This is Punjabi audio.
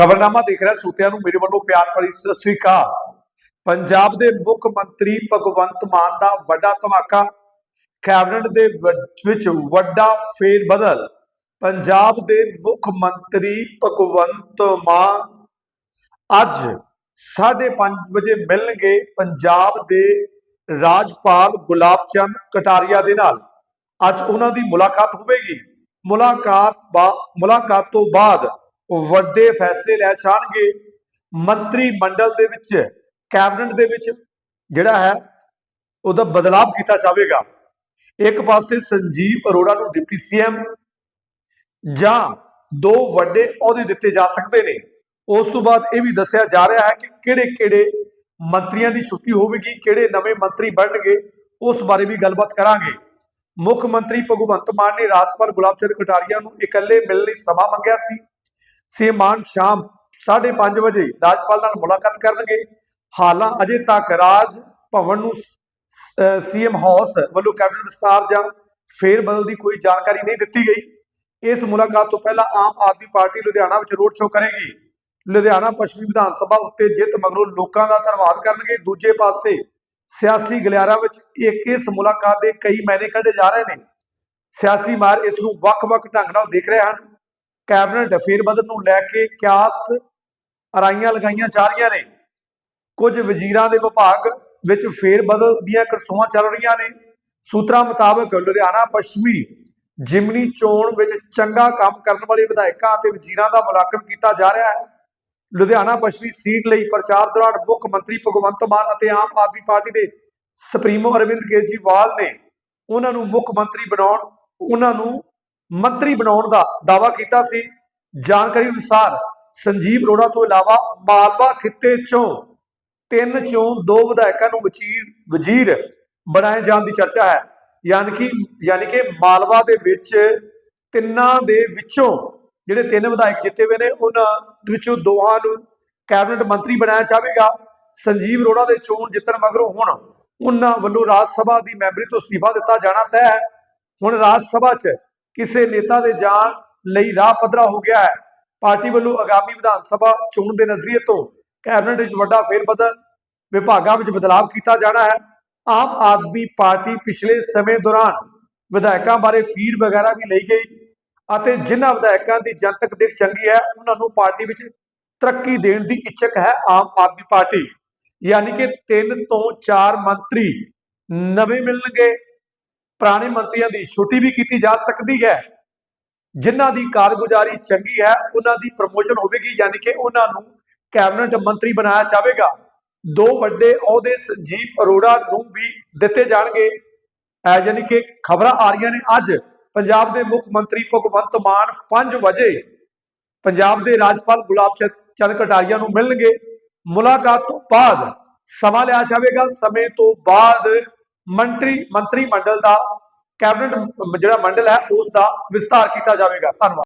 ਖਬਰਨਾਮਾ ਦੇਖ ਰਿਹਾ, ਸੂਤਿਆਂ ਨੂੰ ਮੇਰੇ ਵੱਲੋਂ ਪਿਆਰ ਭਰੀ ਸਤਿ ਸ੍ਰੀ ਅਕਾਲ। ਪੰਜਾਬ ਦੇ ਮੁੱਖ ਮੰਤਰੀ ਭਗਵੰਤ ਮਾਨ ਦਾ ਵੱਡਾ ਧਮਾਕਾ, ਕੈਬਨਿਟ ਦੇ ਵਿੱਚ ਵੱਡਾ ਫੇਰ ਬਦਲ ਪੰਜਾਬ ਦੇ ਮੁੱਖ ਮੰਤਰੀ ਭਗਵੰਤ ਮਾਨ ਅੱਜ 5:30 ਵਜੇ ਮਿਲਣਗੇ ਪੰਜਾਬ ਦੇ ਰਾਜਪਾਲ ਗੁਲਾਬ ਚੰਦ ਕਟਾਰੀਆ ਦੇ ਨਾਲ। ਅੱਜ ਉਹਨਾਂ ਦੀ ਮੁਲਾਕਾਤ ਹੋਵੇਗੀ। ਮੁਲਾਕਾਤ ਬਾ, ਮੁਲਾਕਾਤ ਤੋਂ ਬਾਅਦ ਵੱਡੇ ਫੈਸਲੇ ਲੈ ਜਾਣਗੇ। ਮੰਤਰੀ ਮੰਡਲ ਦੇ ਵਿੱਚ, ਕੈਬਨਿਟ ਦੇ ਵਿੱਚ ਜਿਹੜਾ ਹੈ, ਉਹਦਾ ਬਦਲਾਵ ਕੀਤਾ ਜਾਵੇਗਾ। ਇੱਕ ਪਾਸੇ ਸੰਜੀਵ ਅਰੋੜਾ ਨੂੰ ਡਿਪਟੀ ਸੀਐਮ ਜਾਂ ਦੋ ਵੱਡੇ ਅਹੁਦੇ ਦਿੱਤੇ ਜਾ ਸਕਦੇ ਨੇ। ਉਸ ਤੋਂ ਬਾਅਦ ਇਹ ਵੀ ਦੱਸਿਆ ਜਾ ਰਿਹਾ ਹੈ ਕਿ ਕਿਹੜੇ ਕਿਹੜੇ ਮੰਤਰੀਆਂ ਦੀ ਛੁੱਟੀ ਹੋਵੇਗੀ, ਕਿਹੜੇ ਨਵੇਂ ਮੰਤਰੀ ਬਣਨਗੇ, ਉਸ ਬਾਰੇ ਵੀ ਗੱਲਬਾਤ ਕਰਾਂਗੇ। ਮੁੱਖ ਮੰਤਰੀ ਭਗਵੰਤ ਮਾਨ ਨੇ ਰਾਜਪਾਲ ਗੁਲਾਬ ਚੰਦ ਕਟਾਰੀਆ ਨੂੰ ਇਕੱਲੇ ਮਿਲਣ ਲਈ ਸਮਾਂ ਮੰਗਿਆ ਸੀ। ਸੀ ਮਾਨ ਸ਼ਾਮ 5:30 ਵਜੇ ਰਾਜਪਾਲ ਨਾਲ ਮੁਲਾਕਾਤ ਕਰਨਗੇ। ਹਾਲਾਂ ਅਜੇ ਤੱਕ ਰਾਜ ਭਵਨ ਨੂੰ ਸੀਐਮ ਹਾਊਸ ਵੱਲੋਂ ਕੈਬਨਿਟ ਵਿਸਤਾਰ ਜਾਂ ਫੇਰ ਬਦਲ ਦੀ ਕੋਈ ਜਾਣਕਾਰੀ ਨਹੀਂ ਦਿੱਤੀ ਗਈ। ਇਸ ਮੁਲਾਕਾਤ ਤੋਂ ਪਹਿਲਾਂ ਆਮ ਆਦਮੀ ਪਾਰਟੀ ਲੁਧਿਆਣਾ ਵਿੱਚ ਰੋਡ ਸ਼ੋਅ ਕਰੇਗੀ। ਲੁਧਿਆਣਾ ਪੱਛਮੀ ਵਿਧਾਨ ਸਭਾ ਉੱਤੇ ਜਿੱਤ ਮਗਰੋਂ ਲੋਕਾਂ ਦਾ ਧੰਨਵਾਦ ਕਰਨਗੇ। ਦੂਜੇ ਪਾਸੇ ਸਿਆਸੀ ਗਲਿਆਰਾ ਵਿੱਚ ਇੱਕ ਇਸ ਮੁਲਾਕਾਤ ਦੇ ਕਈ ਮਾਇਨੇ ਕੱਢੇ ਜਾ ਰਹੇ ਨੇ। ਸਿਆਸੀ ਮਾਰ ਇਸ ਨੂੰ ਵੱਖ-ਵੱਖ ਢੰਗ ਨਾਲ ਦੇਖ ਰਹੇ ਹਨ। ਕੈਬਨਿਟ ਫੇਰ ਨੂੰ ਲੈ ਕੇ ਕਿਆਸ ਅਰਾਈਆਂ ਲਗਾਈਆਂ ਜਾ ਰਹੀਆਂ ਨੇ। ਕੁਝ ਵਜ਼ੀਰਾਂ ਦੇ ਵਿਭਾਗ ਵਿੱਚ ਫੇਰ ਦੀਆਂ ਕਰਸੂਆਂ ਚੱਲ ਰਹੀਆਂ ਨੇ। ਸੂਤਰਾਂ ਮੁਤਾਬਕ ਲੁਧਿਆਣਾ, ਪੱਛਮੀ ਜਿਮਨੀ ਚੋਣ ਵਿੱਚ ਚੰਗਾ ਕੰਮ ਕਰਨ ਵਾਲੇ ਵਿਧਾਇਕਾਂ ਅਤੇ ਵਜ਼ੀਰਾਂ ਦਾ ਮੁਲਾਕਮ ਕੀਤਾ ਜਾ ਰਿਹਾ ਹੈ। ਲੁਧਿਆਣਾ, ਪੱਛਮੀ ਸੀਟ ਲਈ ਪ੍ਰਚਾਰ ਦੌਰਾਨ ਮੁੱਖ ਮੰਤਰੀ ਭਗਵੰਤ ਮਾਨ ਅਤੇ ਆਮ ਆਦਮੀ ਪਾਰਟੀ ਦੇ ਸੁਪਰੀਮੋ ਅਰਵਿੰਦ ਕੇਜਰੀਵਾਲ ਨੇ ਉਹਨਾਂ ਨੂੰ ਮੁੱਖ ਮੰਤਰੀ ਬਣਾਉਣ, ਉਹਨਾਂ ਨੂੰ ਮੰਤਰੀ ਬਣਾਉਣ ਦਾ ਦਾਅਵਾ ਕੀਤਾ ਸੀ। ਜਾਣਕਾਰੀ ਅਨੁਸਾਰ ਸੰਜੀਵ ਅਰੋੜਾ ਤੋਂ ਇਲਾਵਾ ਮਾਲਵਾ ਖਿੱਤੇ ਚੋਂ ਤਿੰਨ ਚੋਂ ਦੋ ਵਿਧਾਇਕਾਂ ਨੂੰ ਵਜ਼ੀਰ ਵਜ਼ੀਰ ਬਣਾਏ ਜਾਣ ਦੀ ਚਰਚਾ ਹੈ। ਯਾਨੀ ਕਿ ਯਾਨੀ ਕਿ ਮਾਲਵਾ ਦੇ ਵਿੱਚ ਤਿੰਨਾਂ ਦੇ ਵਿੱਚੋਂ ਜਿਹੜੇ ਤਿੰਨ ਵਿਧਾਇਕ ਜਿੱਤੇ ਹੋਏ ਨੇ, ਉਹਨਾਂ ਵਿੱਚੋਂ ਦੋਹਾਂ ਨੂੰ ਕੈਬਨਿਟ ਮੰਤਰੀ ਬਣਾਇਆ ਜਾਵੇਗਾ। ਸੰਜੀਵ ਅਰੋੜਾ ਦੇ ਚੋਣ ਜਿੱਤਣ ਮਗਰੋਂ ਹੁਣ ਉਹਨਾਂ ਵੱਲੋਂ ਰਾਜ ਸਭਾ ਦੀ ਮੈਂਬਰੀ ਤੋਂ ਅਸਤੀਫਾ ਦਿੱਤਾ ਜਾਣਾ ਤੈਅ ਹੈ। ਹੁਣ ਰਾਜ ਸਭਾ 'ਚ ਕਿਸੇ ਨੇਤਾ ਦੇ ਜਾਣ ਲਈ ਰਾਹ ਪੱਧਰਾ ਹੋ ਗਿਆ ਹੈ। ਪਾਰਟੀ ਵੱਲੋਂ ਆਗਾਮੀ ਵਿਧਾਨ ਸਭਾ ਚੋਣ ਦੇ ਨਜ਼ਰੀਏ ਤੋਂ ਕੈਬਨਿਟ ਵਿੱਚ ਵੱਡਾ ਫੇਰ ਬਦਲ ਵਿਭਾਗਾਂ ਵਿੱਚ ਬਦਲਾਅ ਕੀਤਾ ਜਾਣਾ ਹੈ। ਆਮ ਆਦਮੀ ਪਾਰਟੀ ਪਿਛਲੇ ਸਮੇਂ ਦੌਰਾਨ ਵਿਧਾਇਕਾਂ ਬਾਰੇ ਫੀਡ ਵਗੈਰਾ ਵੀ ਲਈ ਗਈ ਅਤੇ ਜਿਨ੍ਹਾਂ ਵਿਧਾਇਕਾਂ ਦੀ ਜਨਤਕ ਦਿੱਖ ਚੰਗੀ ਹੈ, ਉਹਨਾਂ ਨੂੰ ਪਾਰਟੀ ਵਿੱਚ ਤਰੱਕੀ ਦੇਣ ਦੀ ਇੱਛਕ ਹੈ ਆਮ ਆਦਮੀ ਪਾਰਟੀ। ਯਾਨੀ ਕਿ 3 ਤੋਂ 4 ਮੰਤਰੀ ਨਵੇਂ ਮਿਲਣਗੇ। ਪੁਰਾਣੇ ਮੰਤਰੀਆਂ ਦੀ ਛੁੱਟੀ ਵੀ ਕੀਤੀ ਜਾ ਸਕਦੀ ਹੈ। ਜਿਨ੍ਹਾਂ ਦੀ ਕਾਰਗੁਜ਼ਾਰੀ ਚੰਗੀ ਹੈ, ਉਹਨਾਂ ਦੀ ਪ੍ਰਮੋਸ਼ਨ ਹੋਵੇਗੀ, ਯਾਨੀ ਕਿ ਉਹਨਾਂ ਨੂੰ ਕੈਬਨਿਟ ਮੰਤਰੀ ਬਣਾਇਆ ਜਾਵੇਗਾ। ਦੋ ਵੱਡੇ ਅਹੁਦੇ ਸੰਜੀਵ ਅਰੋੜਾ ਨੂੰ ਵੀ ਦਿੱਤੇ ਜਾਣਗੇ। ਯਾਨੀ ਕਿ ਖਬਰਾਂ ਆ ਰਹੀਆਂ ਨੇ ਅੱਜ। ਪੰਜਾਬ ਦੇ ਮੁੱਖ ਮੰਤਰੀ ਭਗਵੰਤ ਮਾਨ 5 ਵਜੇ ਪੰਜਾਬ ਦੇ ਰਾਜਪਾਲ ਗੁਲਾਬ ਚੰਦ ਕਟਾਰੀਆ ਨੂੰ ਮਿਲਣਗੇ। ਮੁਲਾਕਾਤ ਤੋਂ ਬਾਅਦ ਸਮਾਂ ਲਿਆ ਜਾਵੇਗਾ। ਸਮੇਂ ਤੋਂ ਬਾਅਦ ਮੰਤਰੀ ਮੰਤਰੀ ਮੰਡਲ ਦਾ ਕੈਬਨਿਟ ਜਿਹੜਾ ਮੰਡਲ ਹੈ ਉਸ ਦਾ ਵਿਸਤਾਰ ਕੀਤਾ ਜਾਵੇਗਾ। ਧੰਨਵਾਦ।